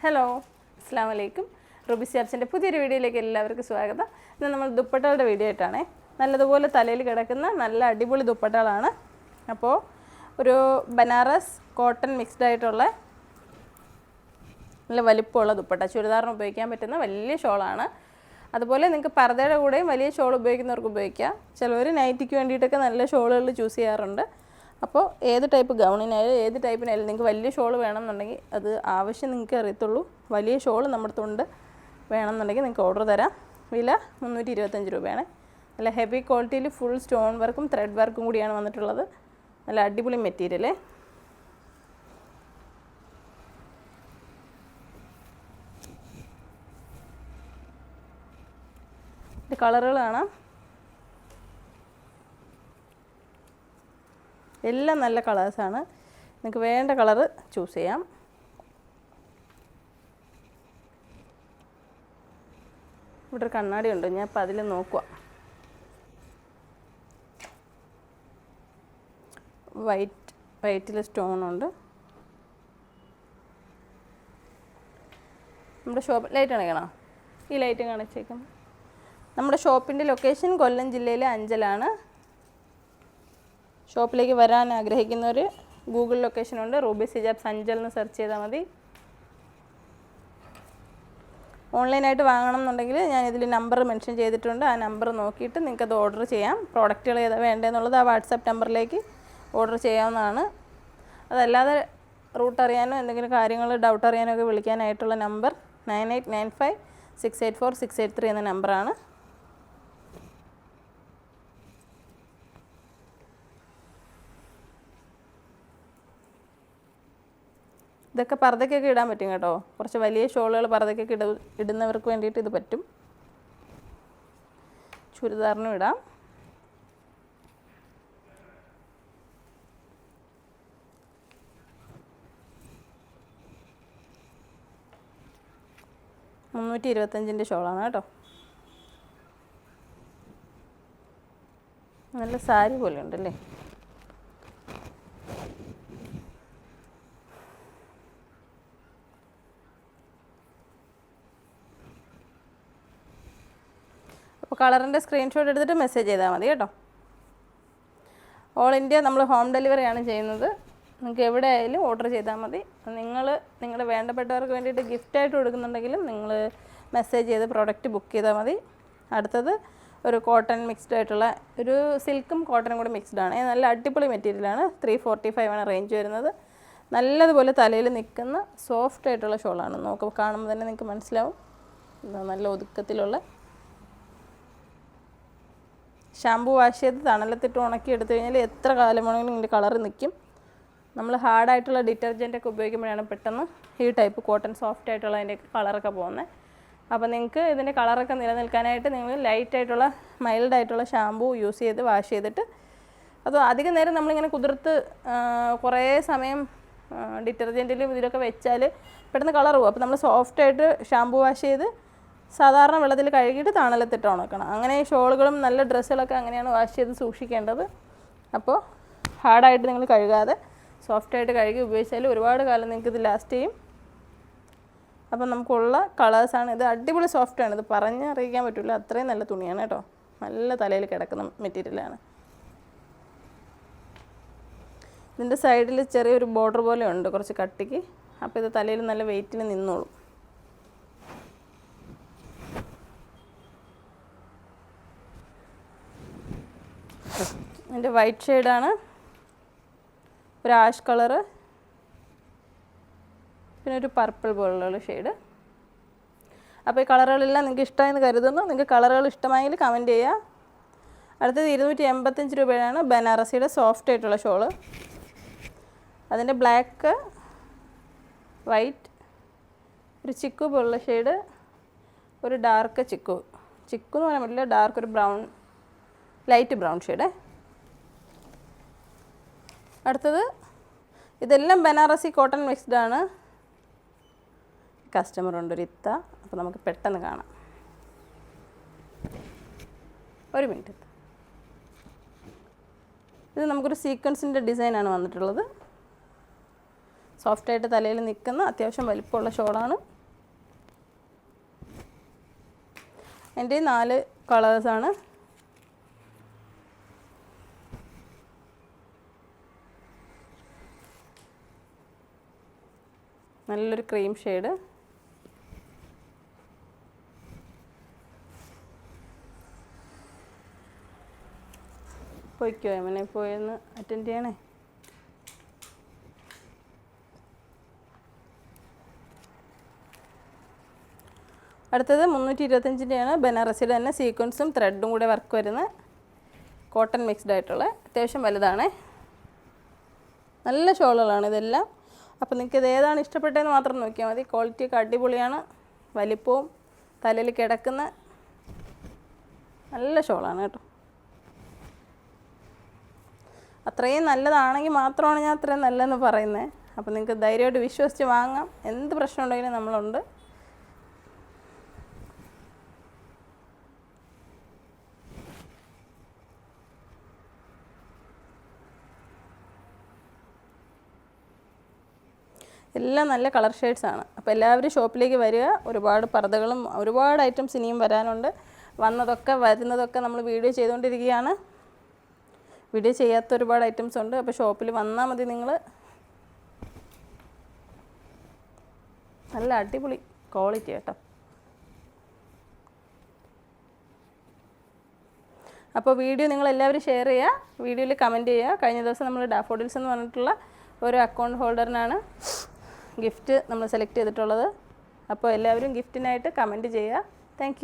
Hello അസ്സാം വലൈക്കും Ruby സ്റ്റാപ്സിന്റെ പുതിയൊരു വീഡിയോയിലേക്ക് എല്ലാവർക്കും സ്വാഗതം. ഇന്ന് നമ്മൾ ദുപ്പട്ടകളുടെ വീഡിയോ ആയിട്ടാണ്. നല്ലതുപോലെ തലയിൽ കിടക്കുന്ന നല്ല അടിപൊളി ദുപ്പട്ടകളാണ് അപ്പോൾ ഒരു ബനാറസ് കോട്ടൺ മിക്സ്ഡ് ആയിട്ടുള്ള നല്ല വലിപ്പമുള്ള ദുപ്പട്ട. ചുരിദാറിന് ഉപയോഗിക്കാൻ പറ്റുന്ന വലിയ ഷോളാണ്. അതുപോലെ നിങ്ങൾക്ക് പർദ്ദയുടെ കൂടെയും വലിയ ഷോൾ ഉപയോഗിക്കുന്നവർക്ക് ഉപയോഗിക്കാം. ചിലവർ നൈറ്റിക്ക് വേണ്ടിയിട്ടൊക്കെ നല്ല ഷോളുകൾ ചൂസ് ചെയ്യാറുണ്ട്. അപ്പോൾ ഏത് ടൈപ്പ് ഗൗണിനായാലും ഏത് ടൈപ്പിനായാലും നിങ്ങൾക്ക് വലിയ ഷോൾ വേണമെന്നുണ്ടെങ്കിൽ അത് ആവശ്യം നിങ്ങൾക്ക് അറിയത്തുള്ളൂ. വലിയ ഷോൾ നമ്മുടെ അടുത്തുണ്ട് വേണമെന്നുണ്ടെങ്കിൽ നിങ്ങൾക്ക് ഓർഡർ തരാം. വില മുന്നൂറ്റി ഇരുപത്തഞ്ച് രൂപയാണ്. നല്ല ഹെവി ക്വാളിറ്റിയിൽ ഫുൾ സ്റ്റോൺ വർക്കും ത്രെഡ് വർക്കും കൂടിയാണ് വന്നിട്ടുള്ളത്. നല്ല അടിപൊളി മെറ്റീരിയൽ കളറുകൾ കാണാം എല്ലാം നല്ല കളേഴ്സാണ് നിങ്ങൾക്ക് വേണ്ട കളറ് ചൂസ് ചെയ്യാം. ഇവിടെ ഒരു കണ്ണാടി ഉണ്ട്. ഞാൻ അപ്പം അതിൽ നോക്കുക വൈറ്റ് വൈറ്റിൽ സ്റ്റോൺ ഉണ്ട്. നമ്മുടെ ഷോപ്പ് ലൈറ്റ് അണയ്ക്കണോ ഈ ലൈറ്റ് കാണിച്ചേക്കാം. നമ്മുടെ ഷോപ്പിന്റെ ലൊക്കേഷൻ കൊല്ലം ജില്ലയിലെ അഞ്ചലാണ്. ഷോപ്പിലേക്ക് വരാൻ ആഗ്രഹിക്കുന്നവർ ഗൂഗിൾ ലൊക്കേഷൻ ഉണ്ട്. റൂബി സിജാബ് സഞ്ചൽ എന്ന് സെർച്ച് ചെയ്താൽ മതി. ഓൺലൈനായിട്ട് വാങ്ങണം എന്നുണ്ടെങ്കിൽ ഞാൻ ഇതിൽ നമ്പർ മെൻഷൻ ചെയ്തിട്ടുണ്ട്. ആ നമ്പർ നോക്കിയിട്ട് നിങ്ങൾക്ക് അത് ഓർഡർ ചെയ്യാം. പ്രോഡക്റ്റുകൾ ഏതാ വേണ്ടതെന്നുള്ളത് ആ വാട്സാപ്പ് നമ്പറിലേക്ക് ഓർഡർ ചെയ്യാവുന്നതാണ്. അതല്ലാതെ റൂട്ട് അറിയാനോ എന്തെങ്കിലും കാര്യങ്ങൾ ഡൗട്ട് അറിയാനോ ഒക്കെ വിളിക്കാനായിട്ടുള്ള number nine eight nine five six eight four six eight three എന്ന നമ്പറാണ്. ഇതൊക്കെ പർദ്ദയ്ക്കൊക്കെ ഇടാൻ പറ്റും കേട്ടോ. കുറച്ച് വലിയ ഷോളുകൾ പർദ്ദയ്ക്കൊക്കെ ഇട ഇടുന്നവർക്ക് വേണ്ടിയിട്ട് ഇത് പറ്റും. ചുരിദാറിനും ഇടാം. മുന്നൂറ്റി ഇരുപത്തഞ്ചിന്റെ ഷോളാണ് കേട്ടോ. നല്ല സാരി പോലെ ഉണ്ടല്ലേ? അപ്പോൾ കളറിന്റെ സ്ക്രീൻഷോട്ട് എടുത്തിട്ട് മെസ്സേജ് ചെയ്താൽ മതി കേട്ടോ. ഓൾ ഇന്ത്യ നമ്മൾ ഹോം ഡെലിവറിയാണ് ചെയ്യുന്നത്. നിങ്ങൾക്ക് എവിടെ ആയാലും ഓർഡർ ചെയ്താൽ മതി. നിങ്ങൾ നിങ്ങളുടെ വേണ്ടപ്പെട്ടവർക്ക് വേണ്ടിയിട്ട് ഗിഫ്റ്റ് ആയിട്ട് കൊടുക്കുന്നുണ്ടെങ്കിലും നിങ്ങൾ മെസ്സേജ് ചെയ്ത് പ്രോഡക്റ്റ് ബുക്ക് ചെയ്താൽ മതി. അടുത്തത് ഒരു കോട്ടൺ മിക്സ്ഡ് ആയിട്ടുള്ള ഒരു സിൽക്കും കോട്ടനും കൂടി മിക്സ്ഡ് ആണ്. നല്ല അടിപൊളി മെറ്റീരിയലാണ് ത്രീ ഫോർട്ടി ഫൈവ് ആണ് റേഞ്ച് വരുന്നത്. നല്ലതുപോലെ തലയിൽ നിൽക്കുന്ന സോഫ്റ്റ് ആയിട്ടുള്ള ഷോളാണ് നോക്കുമ്പോൾ കാണുമ്പോൾ തന്നെ നിങ്ങൾക്ക് മനസ്സിലാവും. നല്ല ഒതുക്കത്തിലുള്ള ഷാമ്പു വാഷ് ചെയ്ത് തണലത്തിട്ട് ഉണക്കി എടുത്തു കഴിഞ്ഞാൽ എത്ര കാലം വേണമെങ്കിലും ഇതിന്റെ കളർ നിൽക്കും. നമ്മൾ ഹാർഡായിട്ടുള്ള ഡിറ്റർജന്റ് ഒക്കെ ഉപയോഗിക്കുമ്പോഴാണ് പെട്ടെന്ന് ഈ ടൈപ്പ് കോട്ടൺ സോഫ്റ്റ് ആയിട്ടുള്ള അതിന്റെ കളറൊക്കെ പോകുന്നത്. അപ്പോൾ നിങ്ങൾക്ക് ഇതിന്റെ കളറൊക്കെ നിലനിൽക്കാനായിട്ട് നിങ്ങൾ ലൈറ്റായിട്ടുള്ള മൈൽഡായിട്ടുള്ള ഷാമ്പു യൂസ് ചെയ്ത് വാഷ് ചെയ്തിട്ട് അത് അധികം നേരം നമ്മളിങ്ങനെ കുതിർത്ത് കുറേ സമയം ഡിറ്റർജന്റിലും ഇതിലൊക്കെ വെച്ചാൽ പെട്ടെന്ന് കളർ പോകും. അപ്പോൾ നമ്മൾ സോഫ്റ്റായിട്ട് ഷാമ്പു വാഷ് ചെയ്ത് സാധാരണ വെള്ളത്തിൽ കഴുകിയിട്ട് തണലത്തിട്ട് ഉണക്കണം. അങ്ങനെ ഷോളുകളും നല്ല ഡ്രസ്സുകളൊക്കെ അങ്ങനെയാണ് വാഷ് ചെയ്ത് സൂക്ഷിക്കേണ്ടത്. അപ്പോൾ ഹാർഡായിട്ട് നിങ്ങൾ കഴുകാതെ സോഫ്റ്റായിട്ട് കഴുകി ഉപയോഗിച്ചാൽ ഒരുപാട് കാലം നിങ്ങൾക്ക് ഇത് ലാസ്റ്റ് ചെയ്യും. അപ്പം നമുക്കുള്ള കളേഴ്സാണ് ഇത് അടിപൊളി സോഫ്റ്റാണ് ഇത് പറഞ്ഞ് അറിയിക്കാൻ പറ്റില്ല അത്രയും നല്ല തുണിയാണ് കേട്ടോ. നല്ല തലയിൽ കിടക്കുന്ന മെറ്റീരിയലാണ് ഇതിന്റെ സൈഡിൽ ചെറിയൊരു ബോർഡർ പോലെ ഉണ്ട് കുറച്ച് കട്ടിക്ക്. അപ്പോൾ ഇത് തലയിൽ നല്ല വെയിറ്റിൽ നിന്നോളും. ഇതിന്റെ വൈറ്റ് ഷെയ്ഡാണ് ഒരു ആഷ് കളറ് പിന്നെ ഒരു പർപ്പിൾ പോലുള്ള ഷെയ്ഡ് അപ്പോൾ ഈ കളറുകളെല്ലാം നിങ്ങൾക്ക് ഇഷ്ടമായെന്ന് കരുതുന്നു. നിങ്ങൾക്ക് കളറുകൾ ഇഷ്ടമായെങ്കിൽ കമന്റ് ചെയ്യുക. അടുത്തത് ഇരുന്നൂറ്റി എൺപത്തഞ്ച് രൂപയാണ് ബനാറസിയുടെ സോഫ്റ്റ് ആയിട്ടുള്ള ഷോൾ അതിന്റെ ബ്ലാക്ക് വൈറ്റ് ഒരു ചിക്കു പോലുള്ള ഷെയ്ഡ് ഒരു ഡാർക്ക് ചിക്കു. ചിക്കു എന്ന് പറയാൻ പറ്റില്ല ഡാർക്ക് ഒരു ബ്രൗൺ ലൈറ്റ് ബ്രൗൺ ഷെയ്ഡ് അടുത്തത് ഇതെല്ലാം ബനാറസി കോട്ടൺ മിക്സ്ഡ് ആണ്. കസ്റ്റമർ ഉണ്ട് ഒരു ഇത്ത. അപ്പോൾ നമുക്ക് പെട്ടെന്ന് കാണാം. ഒരു മിനിറ്റ് ഇത് നമുക്കൊരു സീക്വൻസിന്റെ ഡിസൈനാണ് വന്നിട്ടുള്ളത്. സോഫ്റ്റായിട്ട് തലയിൽ നിൽക്കുന്ന അത്യാവശ്യം വലിപ്പമുള്ള ഷോളാണ് എന്റെ നാല് കളേഴ്സാണ് നല്ലൊരു ക്രീം ഷെയ്ഡ്. പോയിക്കോ എമ്മനെ പോയെന്ന് അറ്റൻഡ് ചെയ്യണേ? അടുത്തത് മുന്നൂറ്റി ഇരുപത്തഞ്ചിന്റെയാണ് ബനാറസിയുടെ തന്നെ സീക്വൻസും ത്രെഡും കൂടെ വർക്ക് വരുന്ന കോട്ടൺ മിക്സ്ഡ് ആയിട്ടുള്ള അത്യാവശ്യം വലുതാണ്. നല്ല ഷോളുകളാണ് ഇതെല്ലാം. അപ്പോൾ നിങ്ങൾക്ക് ഇത് ഏതാണ് ഇഷ്ടപ്പെട്ടതെന്ന് മാത്രം നോക്കിയാൽ മതി. ക്വാളിറ്റി ഒക്കെ അടിപൊളിയാണ്. വലിപ്പവും തലയിൽ കിടക്കുന്ന നല്ല ഷോളാണ് കേട്ടോ. അത്രയും നല്ലതാണെങ്കിൽ മാത്രമാണ് ഞാൻ അത്രയും നല്ലതെന്ന് പറയുന്നത്. അപ്പോൾ നിങ്ങൾക്ക് ധൈര്യമായിട്ട് വിശ്വസിച്ച് വാങ്ങാം. എന്ത് പ്രശ്നം ഉണ്ടെങ്കിലും നമ്മളുണ്ട്. എല്ലാം നല്ല കളർ ഷെയ്ഡ്സ് ആണ് അപ്പോൾ എല്ലാവരും ഷോപ്പിലേക്ക് വരിക. ഒരുപാട് പർദ്ദകളും ഒരുപാട് ഐറ്റംസ് ഇനിയും വരാനുണ്ട്. വന്നതൊക്കെ വരുന്നതൊക്കെ നമ്മൾ വീഡിയോ ചെയ്തുകൊണ്ടിരിക്കുകയാണ്. വീഡിയോ ചെയ്യാത്ത ഒരുപാട് ഐറ്റംസ് ഉണ്ട്. അപ്പോൾ ഷോപ്പിൽ വന്നാൽ മതി നിങ്ങൾ നല്ല അടിപൊളി ക്വാളിറ്റി കേട്ടോ. അപ്പോൾ വീഡിയോ നിങ്ങൾ എല്ലാവരും ഷെയർ ചെയ്യുക. വീഡിയോയിൽ കമന്റ് ചെയ്യുക. കഴിഞ്ഞ ദിവസം നമ്മൾ ഡാഫോഡിൽസ് എന്ന് പറഞ്ഞിട്ടുള്ള ഒരു അക്കൗണ്ട് ഹോൾഡറിനാണ്. ഗിഫ്റ്റ് നമ്മൾ സെലക്ട് ചെയ്തിട്ടുള്ളത്. അപ്പോൾ എല്ലാവരും ഗിഫ്റ്റിനായിട്ട് കമന്റ് ചെയ്യുക. താങ്ക്